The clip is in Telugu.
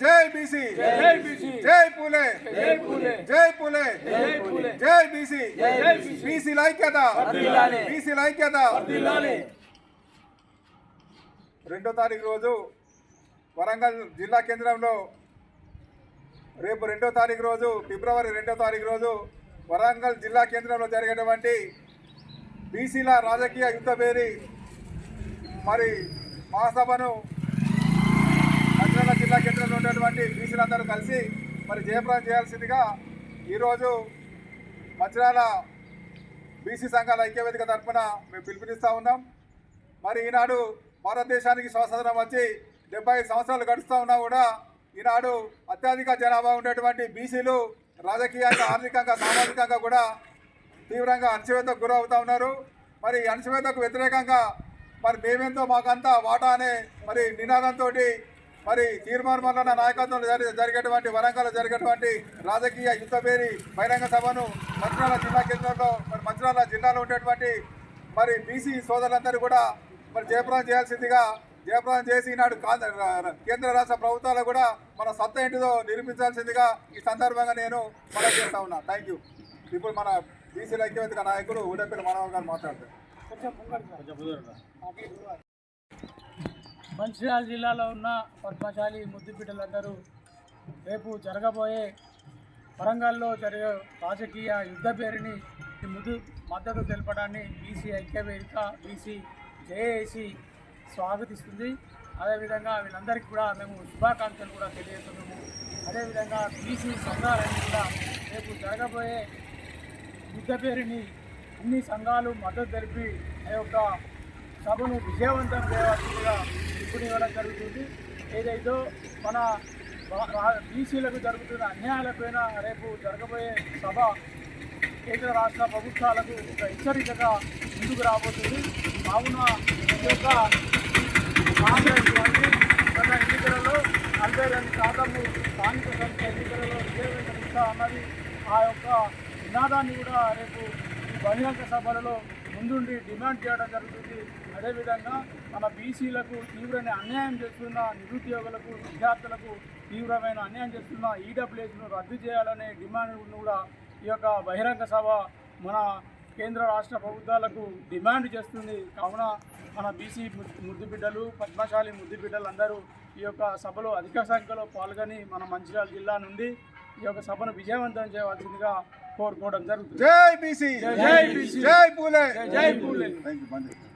జై బీసీ. జై పూలే. జై పూలే. జై బీసీ. బీసీ. లైక్యత బీసీ లైక్యత రెండో తారీఖు రోజు వరంగల్ జిల్లా కేంద్రంలో రేపు రెండో తారీఖు రోజు ఫిబ్రవరి రెండో తారీఖు రోజు వరంగల్ జిల్లా కేంద్రంలో జరిగేటువంటి బీసీల రాజకీయ యుద్ధ పేరి మరి మహాసభను క్షేత్రంలో ఉన్నటువంటి బీసీలందరూ కలిసి మరి జయప్రదం చేయాల్సిందిగా ఈరోజు మంచిర్యాల బీసీ సంఘాల ఐక్యవేదిక తరఫున మేము పిలుపునిస్తూ ఉన్నాం. మరి ఈనాడు భారతదేశానికి స్వాతంత్రం వచ్చి డెబ్బై ఐదు సంవత్సరాలు గడుస్తూ ఉన్నా కూడా ఈనాడు అత్యధిక జనాభా ఉండేటువంటి బీసీలు రాజకీయంగా ఆర్థికంగా సామాజికంగా కూడా తీవ్రంగా అణచివేతకు గురవుతూ ఉన్నారు. మరి అణచివేతకు వ్యతిరేకంగా మరి మేమెంతో మాకంతా వాటా అనే మరి నినాదంతో మరి తీర్మానం వలన నాయకత్వంలో జరి జరిగేటువంటి వరంగల్ జరిగేటువంటి రాజకీయ యుద్ధ పేరి బహిరంగ సభను మంచిర్యాల జిల్లా కేంద్రంలో మరి మంచిర్యాల జిల్లాలో ఉండేటువంటి మరి బీసీ సోదరులందరూ కూడా మరి జయప్రదం చేయాల్సిందిగా జయప్రదం చేసి ఈనాడు కేంద్ర రాష్ట్ర ప్రభుత్వాలు కూడా మన సత్తా ఏంటిదో నిరూపించాల్సిందిగా ఈ సందర్భంగా నేను మనం చేస్తా ఉన్నా. థ్యాంక్ యూ ఇప్పుడు మన బీసీల ఐక్యవేదిక నాయకుడు ఉడపిల్లి మనోహర్ గారు మాట్లాడతారు. మంచిర్యాల జిల్లాలో ఉన్న పద్మశాలి ముద్దు రేపు జరగబోయే వరంగల్లో జరిగే రాజకీయ యుద్ధ పేరుని ముద్దు మద్దతు తెలపడాన్ని బీసీ ఐక్యవేదిక బీసీ జేఏసీ స్వాగతిస్తుంది. అదేవిధంగా వీళ్ళందరికీ కూడా మేము శుభాకాంక్షలు కూడా తెలియజేస్తున్నాము అదేవిధంగా బీసీ సంఘాలన్నీ కూడా రేపు జరగబోయే యుద్ధ పేరుని అన్ని సంఘాలు మద్దతు తెలిపి ఆ యొక్క సభను విజయవంతం చేయవలసిందిగా పిలుపునివ్వడం జరుగుతుంది. ఏదైతే మన బీసీలకు జరుగుతున్న అన్యాయాలపైన రేపు జరగబోయే సభ కేంద్ర రాష్ట్ర ప్రభుత్వాలకు ఒక హెచ్చరికగా ముందుకు రాబోతుంది. కావున ఈ యొక్క కాంగ్రెస్ పార్టీ గత ఎన్నికలలో నలభై రెండు శాతము స్థానిక సంస్థ ఎన్నికలలో విజయవంతం ఇస్తా అన్నది ఆ యొక్క నినాదాన్ని కూడా రేపు బహిరంగ సభలలో ముందుండి డిమాండ్ చేయడం జరుగుతుంది. అదేవిధంగా మన బీసీలకు తీవ్రమైన అన్యాయం చేస్తున్న నిరుద్యోగులకు విద్యార్థులకు తీవ్రమైన అన్యాయం చేస్తున్న ఈడబ్ల్యూఎస్ను రద్దు చేయాలనే డిమాండ్ కూడా ఈ యొక్క బహిరంగ సభ మన కేంద్ర రాష్ట్ర ప్రభుత్వాలకు డిమాండ్ చేస్తుంది. కావున మన బీసీ ముద్దు బిడ్డలు పద్మశాలి ముద్దు బిడ్డలు అందరూ ఈ యొక్క సభలో అధిక సంఖ్యలో పాల్గొని మన మంచిర్యాల జిల్లా నుండి ఈ యొక్క సభను విజయవంతం చేయవలసిందిగా కోరుకోవడం జరుగుతుంది జై బీసీ జై బీసీ. జై పూలే జై పూలే థ్యాంక్ యూ